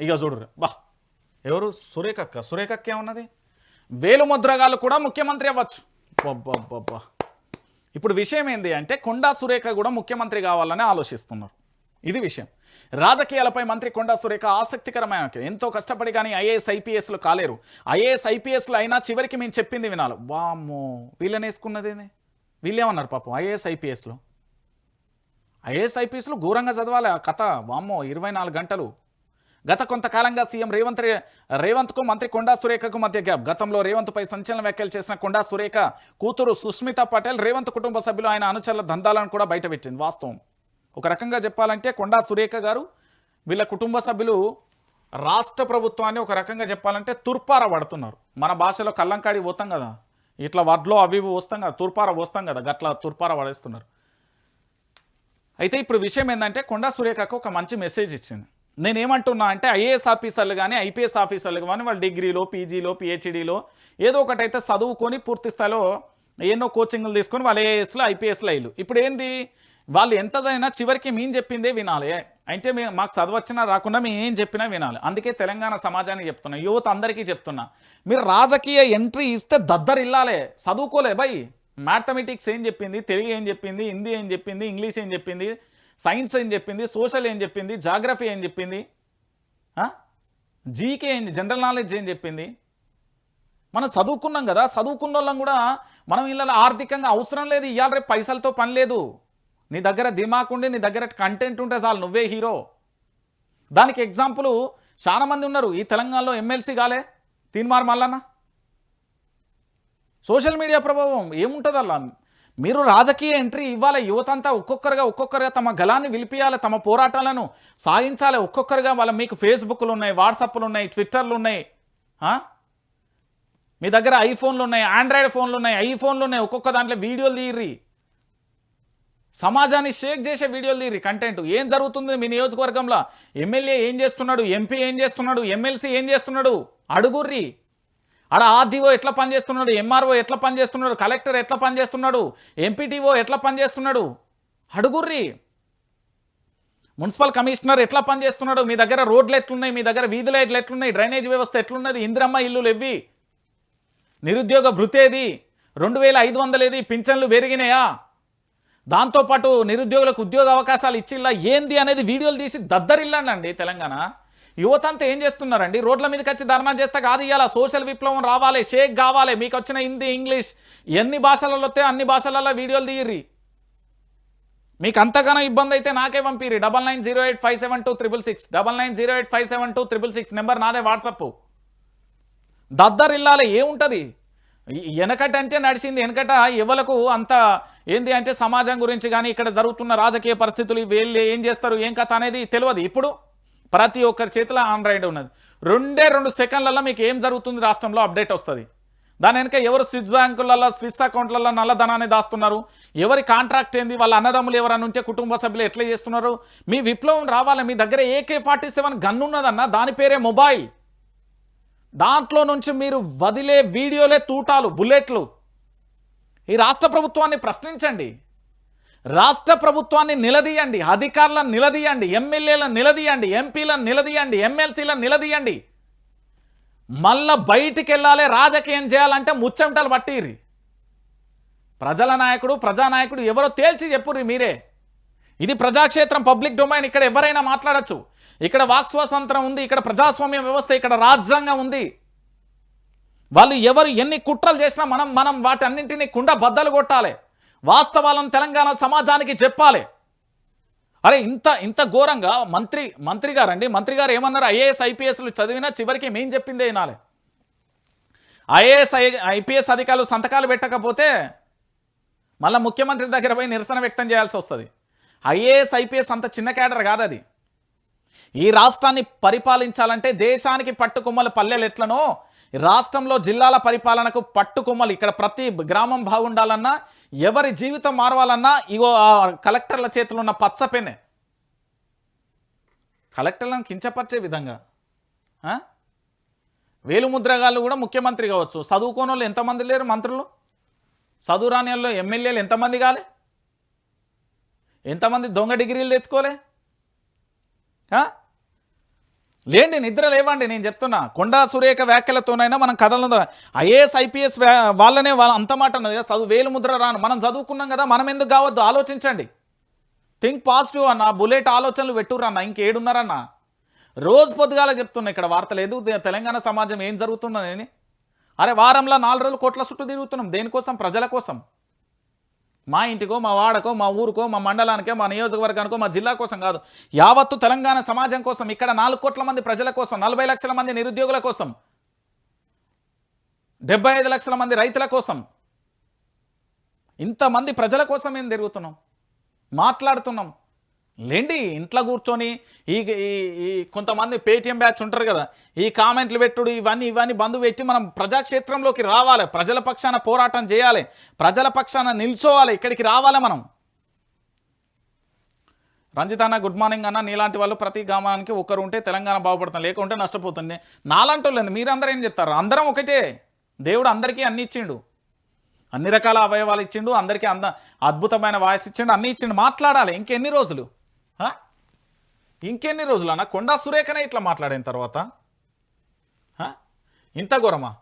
ఇక చూడరు బా ఎవరు? సురేఖక్క సురేఖక్క ఏమన్నది? వేలు ముద్రగాళ్ళు కూడా ముఖ్యమంత్రి అవ్వచ్చు. బబ్బబ్బబ్బా ఇప్పుడు విషయం ఏంది అంటే కొండా సురేఖ కూడా ముఖ్యమంత్రి కావాలని ఆలోచిస్తున్నారు. ఇది విషయం. రాజకీయాలపై మంత్రి కొండా సురేఖ ఆసక్తికరమైన ఎంతో కష్టపడి కానీ ఐఏఎస్ ఐపీఎస్లు కాలేరు. ఐఏఎస్ ఐపీఎస్లు అయినా చివరికి మేము చెప్పింది వినాలి. వామ్మో వీళ్ళని వేసుకున్నది ఏంది? వీళ్ళేమన్నారు పాపం? ఐఏఎస్ ఐపీఎస్లు? ఐఏఎస్ ఐపీఎస్లు ఘోరంగా చదవాలి ఆ కథ. వామ్మో ఇరవై నాలుగు గంటలు. గత కొంతకాలంగా సీఎం రేవంత్ రేవంత్కు మంత్రి కొండా సురేఖకు మధ్య గ్యాప్. గతంలో రేవంత్పై సంచలన వ్యాఖ్యలు చేసిన కొండా సురేఖ కూతురు సుస్మిత పటేల్ రేవంత్ కుటుంబ సభ్యులు ఆయన అనుచరుల దందాలను కూడా బయటపెట్టింది. వాస్తవం. ఒక రకంగా చెప్పాలంటే కొండా సురేఖ గారు వీళ్ళ కుటుంబ సభ్యులు రాష్ట్ర ప్రభుత్వాన్ని ఒక రకంగా చెప్పాలంటే తుర్పార పడుతున్నారు. మన భాషలో కల్లంకాడి పోతాం కదా. ఇట్లా వడ్లో అవి వస్తాం కదా. తుర్పార పోస్తాం కదా. గట్ల తుర్పార పడేస్తున్నారు. అయితే ఇప్పుడు విషయం ఏంటంటే కొండా సురేఖకు ఒక మంచి మెసేజ్ ఇచ్చింది. నేనేమంటున్నా అంటే ఐఏఎస్ ఆఫీసర్లు కానీ ఐపీఎస్ ఆఫీసర్లు కానీ వాళ్ళు డిగ్రీలో పీజీలో పిహెచ్డీలో ఏదో ఒకటైతే చదువుకొని పూర్తి స్థాయిలో ఎన్నో కోచింగ్లు తీసుకొని వాళ్ళు ఐఏఎస్లో ఐపీఎస్లో అయ్యారు. ఇప్పుడు ఏంది? వాళ్ళు ఎంత చదివినా చివరికి మేము చెప్పిందే వినాలి. అంటే మేము మాకు చదవచ్చినా రాకుండా మేము ఏం చెప్పినా వినాలి. అందుకే తెలంగాణ సమాజానికి చెప్తున్నా యువత అందరికీ చెప్తున్నా. మీరు రాజకీయ ఎంట్రీ ఇస్తే దద్దరిల్లాలే. చదువుకోలే బై. మ్యాథమెటిక్స్ ఏం చెప్పింది? తెలుగు ఏం చెప్పింది? హిందీ ఏం చెప్పింది? ఇంగ్లీష్ ఏం చెప్పింది? సైన్స్ ఏం చెప్పింది? సోషల్ ఏం చెప్పింది? జాగ్రఫీ ఏం చెప్పింది? జీకే ఏం జనరల్ నాలెడ్జ్ ఏం చెప్పింది? మనం చదువుకున్నాం కదా చదువుకున్న వాళ్ళం కూడా మనం ఇళ్ళ ఆర్థికంగా అవసరం లేదు ఇవాళ రేపు పైసలతో పని లేదు. నీ దగ్గర దిమాక్ ఉండి నీ దగ్గర కంటెంట్ ఉంటే చాలు నువ్వే హీరో. దానికి ఎగ్జాంపుల్ చాలా మంది ఉన్నారు ఈ తెలంగాణలో ఎమ్మెల్సీ కాలే తీన్మార్ మల్లన్న. సోషల్ మీడియా ప్రభావం ఏముంటుంది అలా మీరు రాజకీయ ఎంట్రీ ఇవ్వాలి. యువతంతా ఒక్కొక్కరుగా ఒక్కొక్కరుగా తమ గలాన్ని విలిపియాలి తమ పోరాటాలను సాగించాలి. ఒక్కొక్కరుగా వాళ్ళ మీకు ఫేస్బుక్లు ఉన్నాయి వాట్సాప్లు ఉన్నాయి ట్విట్టర్లు ఉన్నాయి. మీ దగ్గర ఐఫోన్లు ఉన్నాయి ఆండ్రాయిడ్ ఫోన్లు ఉన్నాయి ఐఫోన్లు ఉన్నాయి. ఒక్కొక్క దాంట్లో వీడియోలు తీయర్రి. సమాజాన్ని షేక్ చేసే వీడియోలు తీరి కంటెంట్. ఏం జరుగుతుంది మీ నియోజకవర్గంలో? ఎమ్మెల్యే ఏం చేస్తున్నాడు? ఎంపీ ఏం చేస్తున్నాడు? ఎమ్మెల్సీ ఏం చేస్తున్నాడు? అడుగుర్రి. ఆడ ఆర్డీఓ ఎట్లా పనిచేస్తున్నాడు ఎంఆర్ఓ ఎట్లా పనిచేస్తున్నాడు కలెక్టర్ ఎట్లా పనిచేస్తున్నాడు ఎంపీటీఓ ఎట్లా పనిచేస్తున్నాడు అడుగుర్రి. మున్సిపల్ కమిషనర్ ఎట్లా పనిచేస్తున్నాడు మీ దగ్గర రోడ్లు ఎట్లున్నాయి? మీ దగ్గర వీధి లైట్లు ఎట్లున్నాయి? డ్రైనేజ్ వ్యవస్థ ఎట్లున్నది? ఇందిరమ్మ ఇల్లులు ఎవ్వి నిరుద్యోగ భృతేది. రెండు వేల ఐదు వందలేది? పింఛన్లు పెరిగినాయా? దాంతోపాటు నిరుద్యోగులకు ఉద్యోగ అవకాశాలు ఇచ్చిల్లా? ఏంది అనేది వీడియోలు తీసి దద్దరిల్లండి తెలంగాణ. యువత అంతా ఏం చేస్తున్నారండి? రోడ్ల మీదకి వచ్చి ధర్నా చేస్తే కాదు ఇవాళ సోషల్ విప్లవం రావాలి షేక్ కావాలి మీకు వచ్చిన హిందీ ఇంగ్లీష్ ఎన్ని భాషలలో వస్తే అన్ని భాషలలో వీడియోలు తీయర్రి. మీకు అంతగానో ఇబ్బంది అయితే నాకే పంపిరి double nine zero eight five seven two triple six. Double nine zero eight five seven two triple six. Number నాదే వాట్సప్. దద్దరిల్లాలి ఏముంటుంది? వెనకటంటే నడిచింది వెనకట ఎవలకు అంత ఏంది అంటే సమాజం గురించి కానీ ఇక్కడ జరుగుతున్న రాజకీయ పరిస్థితులు వీళ్ళు ఏం చేస్తారు ఏం కథ అనేది తెలియదు. ఇప్పుడు ప్రతి ఒక్కరి చేతిలో ఆండ్రాయిడ్ ఉన్నది. రెండే రెండు సెకండ్లలో మీకు ఏం జరుగుతుంది రాష్ట్రంలో అప్డేట్ వస్తుంది. దాని వెనక ఎవరు స్విస్ బ్యాంకులలో స్విస్ అకౌంట్లలో నల్లధనాన్ని దాస్తున్నారు? ఎవరి కాంట్రాక్ట్ ఏంది? వాళ్ళ అన్నదమ్ములు ఎవరన్నా ఉంటే కుటుంబ సభ్యులు ఎట్లా చేస్తున్నారు? మీ విప్లవం రావాలి? మీ దగ్గర ఏకే ఫార్టీ సెవెన్ గన్ ఉన్నదన్న దాని పేరే మొబైల్. దాంట్లో నుంచి మీరు వదిలే వీడియోలే తూటాలు బుల్లెట్లు. ఈ రాష్ట్ర ప్రభుత్వాన్ని ప్రశ్నించండి. రాష్ట్ర ప్రభుత్వాన్ని నిలదీయండి అధికారులను నిలదీయండి ఎమ్మెల్యేలను నిలదీయండి ఎంపీలను నిలదీయండి ఎమ్మెల్సీలను నిలదీయండి. మళ్ళా బయటికి వెళ్ళాలి రాజకీయం చేయాలంటే ముచ్చమటలు పట్టిర్రి. ప్రజల నాయకుడు ప్రజానాయకుడు ఎవరో తేల్చి చెప్పుర్రి మీరే. ఇది ప్రజాక్షేత్రం పబ్లిక్ డొమైన్ ఇక్కడ ఎవరైనా మాట్లాడొచ్చు. ఇక్కడ వాక్ స్వాతంత్రం ఉంది ఇక్కడ ప్రజాస్వామ్య వ్యవస్థ ఇక్కడ రాజ్యాంగం ఉంది. వాళ్ళు ఎవరు ఎన్ని కుట్రలు చేసినా మనం మనం వాటన్నింటినీ కుండ బద్దలు కొట్టాలి. వాస్తవాలను తెలంగాణ సమాజానికి చెప్పాలి. అరే ఇంత ఇంత ఘోరంగా మంత్రి మంత్రి గారండి మంత్రి గారు ఏమన్నారు? ఐఏఎస్ ఐపీఎస్లు చదివినా చివరికి మేం చెప్పిందే వినాలి. ఐఏఎస్ ఐపీఎస్ అధికారులు సంతకాలు పెట్టకపోతే మళ్ళీ ముఖ్యమంత్రి దగ్గర పోయి నిరసన వ్యక్తం చేయాల్సి వస్తుంది. ఐఏఎస్ ఐపీఎస్ అంత చిన్న క్యాడర్ కాదు అది ఈ రాష్ట్రాన్ని పరిపాలించాలంటే దేశానికి పట్టుకొమ్మల పల్లెలు ఎట్లనో రాష్ట్రంలో జిల్లాల పరిపాలనకు పట్టుకొమ్మలు. ఇక్కడ ప్రతి గ్రామం బాగుండాలన్నా ఎవరి జీవితం మారవాలన్నా ఇగో ఆ కలెక్టర్ల చేతిలో ఉన్న పచ్చ పెన్నే. కలెక్టర్లను కించపరిచే విధంగా వేలుముద్రగాళ్ళు కూడా ముఖ్యమంత్రి కావచ్చు. చదువుకోని వాళ్ళు ఎంతమంది లేరు మంత్రులు? చదువురాని వాళ్ళు ఎమ్మెల్యేలు ఎంతమంది కాలే? ఎంతమంది దొంగ డిగ్రీలు తెచ్చుకోలే? లేండి నిద్ర లేవండి నేను చెప్తున్నా. కొండా సురేఖ వ్యాఖ్యలతోనైనా మనం కథలను ఐఏఎస్ ఐపీఎస్ వాళ్ళనే వాళ్ళ అంత మాట అన్నది. కదా, చదువు వేలు ముద్ర రాను. మనం చదువుకున్నాం కదా మనం ఎందుకు కావద్దు? ఆలోచించండి. థింక్ పాజిటివ్ అన్న బుల్లెట్ ఆలోచనలు పెట్టుర్రన్న ఇంకేడున్నారన్న? రోజు పొద్దుగాల చెప్తున్నా ఇక్కడ వార్తలు. ఎదు తెలంగాణ సమాజం ఏం జరుగుతుందని అరే వారంలో నాలుగు రోజులు కోట్ల చుట్టూ తిరుగుతున్నాం. దేనికోసం? ప్రజల కోసం. మా ఇంటికో మా వాడకో మా ఊరికో మా మండలానికో మా నియోజకవర్గానికో మా జిల్లా కోసం కాదు. యావత్తు తెలంగాణ సమాజం కోసం ఇక్కడ నాలుగు కోట్ల మంది ప్రజల కోసం నలభై లక్షల మంది నిరుద్యోగుల కోసం డెబ్బై ఐదు లక్షల మంది రైతుల కోసం ఇంతమంది ప్రజల కోసం ఏం తిరుగుతున్నాం మాట్లాడుతున్నాం. లేండి ఇంట్లో కూర్చొని ఈ ఈ- కొంతమంది పేటిఎం బ్యాచ్ ఉంటారు కదా ఈ కామెంట్లు పెట్టుడు ఇవన్నీ ఇవన్నీ బంధు పెట్టి మనం ప్రజాక్షేత్రంలోకి రావాలి. ప్రజల పక్షాన పోరాటం చేయాలి. ప్రజల పక్షాన నిల్చోవాలి. ఇక్కడికి రావాలి మనం. రంజిత్ అన్న గుడ్ మార్నింగ్ అన్న నీలాంటి వాళ్ళు ప్రతి గ్రామానికి ఒకరు ఉంటే తెలంగాణ బాగుపడుతుంది. లేకుంటే నష్టపోతుంది. నాలాంటి వాళ్ళు మీరందరూ ఏం చెప్తారు? అందరం ఒకటే. దేవుడు అందరికీ అన్ని ఇచ్చిండు. అన్ని రకాల అవయవాలు ఇచ్చిండు. అందరికీ అంద అద్భుతమైన వాయిస్ ఇచ్చిండు. అన్ని ఇచ్చిండు. మాట్లాడాలి. ఇంకెన్ని రోజులు? ఇంకెన్ని రోజులు అన్న కొండా సురేఖనే ఇట్లా మాట్లాడిన తర్వాత? ఇంత ఘోరమా?